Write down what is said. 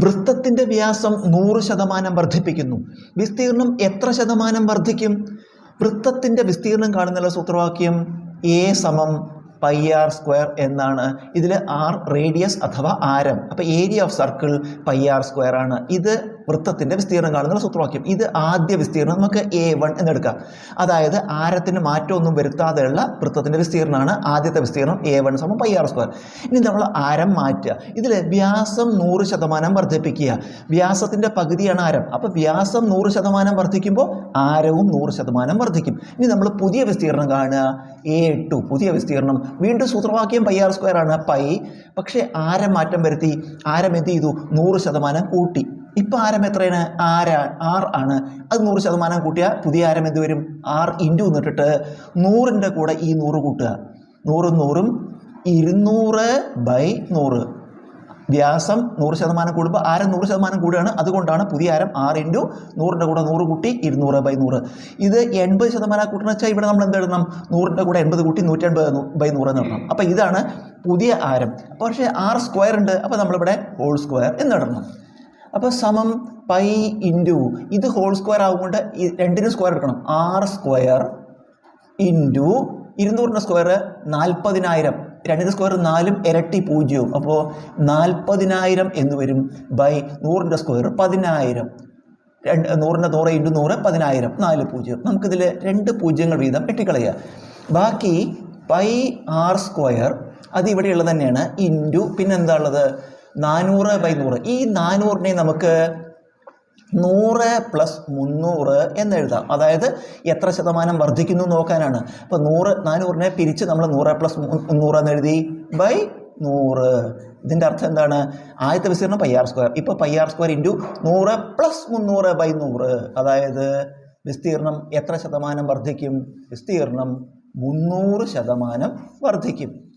വൃത്തത്തിന്റെ വ്യാസം നൂറ് ശതമാനം വർദ്ധിപ്പിക്കുന്നു. വിസ്തീർണം എത്ര ശതമാനം വർദ്ധിക്കും? വൃത്തത്തിന്റെ വിസ്തീർണം കാണുന്നുള്ള സൂത്രവാക്യം എ സമം പൈ ആർ സ്ക്വയർ എന്നാണ്. ഇതിൽ ആർ റേഡിയസ് അഥവാ ആരം. അപ്പോൾ area of circle pi R square ആണ്. ഇത് വൃത്തത്തിന്റെ വിസ്തീർണം കാണുന്ന സൂത്രവാക്യം. ഇത് ആദ്യ വിസ്തീർണം നമുക്ക് എ വൺ എന്നെടുക്കാം. അതായത് ആരത്തിന് മാറ്റമൊന്നും വരുത്താതെയുള്ള വൃത്തത്തിന്റെ വിസ്തീർണമാണ് ആദ്യത്തെ വിസ്തീർണം എ വൺ സമം പൈ ആർ സ്ക്വയർ ഇനി നമ്മൾ ആരം മാറ്റുക. ഇതിൽ വ്യാസം നൂറ് ശതമാനം വർദ്ധിപ്പിക്കുക. വ്യാസത്തിന്റെ പകുതിയാണ് ആരം. അപ്പോൾ വ്യാസം നൂറ് ശതമാനം വർദ്ധിക്കുമ്പോൾ ആരവും നൂറ് ശതമാനം വർദ്ധിക്കും. ഇനി നമ്മൾ പുതിയ വിസ്തീർണം കാണുക. എ ടു പുതിയ വിസ്തീർണം വീണ്ടും സൂത്രവാക്യം പൈ ആർ സ്ക്വയർ ആണ്. പൈ പക്ഷേ ആരം മാറ്റം വരുത്തി. ആരം എന്ത് ചെയ്തു? നൂറ് ശതമാനം കൂട്ടി. ഇപ്പം ആരം എത്രയാണ്? ആരാ ആർ ആണ്. അത് നൂറ് ശതമാനം കൂട്ടിയാൽ പുതിയ ആരം എന്ത് വരും? ആർ ഇന്റു എന്നിട്ടിട്ട് നൂറിന്റെ കൂടെ ഈ നൂറ് കൂട്ടുക. നൂറും നൂറും ഇരുന്നൂറ് ബൈ നൂറ്. വ്യാസം നൂറ് ശതമാനം കൂടുമ്പോൾ ആരം നൂറ് ശതമാനം കൂടുകയാണ്. അതുകൊണ്ടാണ് പുതിയ ആരം ആറ് ഇന്റു നൂറിന്റെ കൂടെ നൂറ് കൂട്ടി ഇരുന്നൂറ് ബൈ നൂറ്. ഇത് എൺപത് ശതമാനം കൂട്ടണം വെച്ചാൽ ഇവിടെ നമ്മൾ എന്ത് എഴുതണം? നൂറിന്റെ കൂടെ എൺപത് കൂട്ടി നൂറ്റി എൺപത് ബൈ നൂറ് എന്ന് എഴുതണം. അപ്പോൾ ഇതാണ് പുതിയ ആരം. പക്ഷേ ആറ് സ്ക്വയർ ഉണ്ട്. അപ്പോൾ നമ്മളിവിടെ ഹോൾ സ്ക്വയർ എന്ന് എന്നിടണം അപ്പോൾ സമം പൈ ഇന്റു ഇത് ഹോൾ സ്ക്വയർ ആകുകൊണ്ട് രണ്ടിനും സ്ക്വയർ എടുക്കണം. ആറ് സ്ക്വയർ ഇന്റു ഇരുന്നൂറിന്റെ സ്ക്വയർ നാൽപ്പതിനായിരം രണ്ടിന്റെ സ്ക്വയർ നാലും ഇരട്ടി പൂജ്യവും. അപ്പോൾ നാൽപ്പതിനായിരം എന്ന് വരും ബൈ നൂറിന്റെ സ്ക്വയർ പതിനായിരം. രണ്ട് നൂറിന്റെ നൂറ് ഇന്റു നൂറ് പതിനായിരം. നാല് പൂജ്യം. നമുക്കിതിൽ രണ്ട് പൂജ്യങ്ങൾ വീതം വെട്ടിക്കളയുക ബാക്കി പൈ ആർ സ്ക്വയർ അത് ഇവിടെയുള്ളത് തന്നെയാണ് ഇന്റു പിന്നെന്താ ഉള്ളത്? നാനൂറ് ബൈ നൂറ്. ഈ നാനൂറിനെ നമുക്ക് നൂറ് പ്ലസ് മുന്നൂറ് എന്നെഴുതാം അതായത് എത്ര ശതമാനം വർദ്ധിക്കുന്നു നോക്കാനാണ്. അപ്പോൾ നൂറ് നാനൂറിനെ പിരിച്ച് നമ്മൾ നൂറ് പ്ലസ് മുന്നൂറ് എന്ന് എഴുതി ബൈ നൂറ്. ഇതിന്റെ അർത്ഥം എന്താണ്? ആദ്യത്തെ വിസ്തീർണം പൈ ആർ സ്ക്വയർ ഇപ്പോൾ പൈ ആർ സ്ക്വയർ ഇന്റു നൂറ് പ്ലസ് മുന്നൂറ് ബൈ നൂറ്. അതായത് വിസ്തീർണം എത്ര ശതമാനം വർദ്ധിക്കും? വിസ്തീർണം മുന്നൂറ് ശതമാനം വർദ്ധിക്കും.